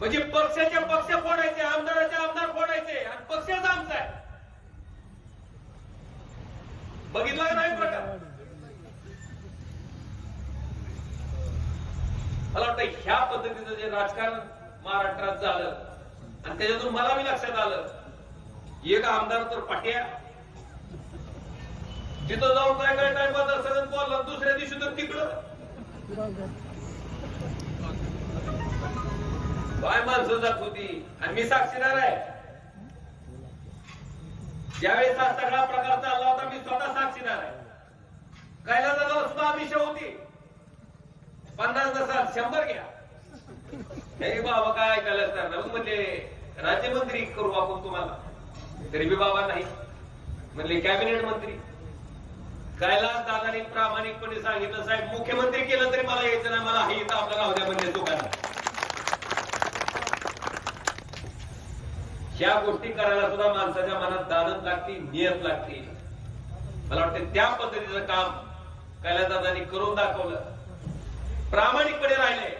म्हणजे पक्षाचे पक्ष फोडायचे आमदाराचे आमदार फोडायचे आणि पक्षच आमचा आहे. बघितला का नाही प्रकार? मला वाटतं ह्या पद्धतीचं जे राजकारण महाराष्ट्रात झालं आणि त्याच्यातून मला बी लक्षात आलं एक आमदार तर पाट्या तिथं जाऊन काय काय काय बदल सगळं दुसऱ्या दिवशी तर तिकडं. काय माणसं जात होती. आणि मी साक्षीदार आहे. ज्यावेळेस हा सगळा प्रकार चालला होता मी स्वतः साक्षीदार आहे. कैलासाला सुद्धा अभिषेक होती. पन्नास नसाल शंभर घ्या. हे बाबा काय ऐकायला असणार हो म्हणजे राज्यमंत्री करू आपण तुम्हाला. तरी बी बाबा नाही. म्हणले कॅबिनेट मंत्री. कैलास दादानी प्रामाणिकपणे सांगितलं साहेब मुख्यमंत्री केलं तरी मला यायचं नाही मला हे इथं आपलं द्या म्हणजे ह्या गोष्टी करायला सुद्धा माणसाच्या मनात दानत लागते नियत लागते. मला वाटते त्या पद्धतीचं काम कैलासदादांनी करून दाखवलं. प्रामाणिकपणे राहिले.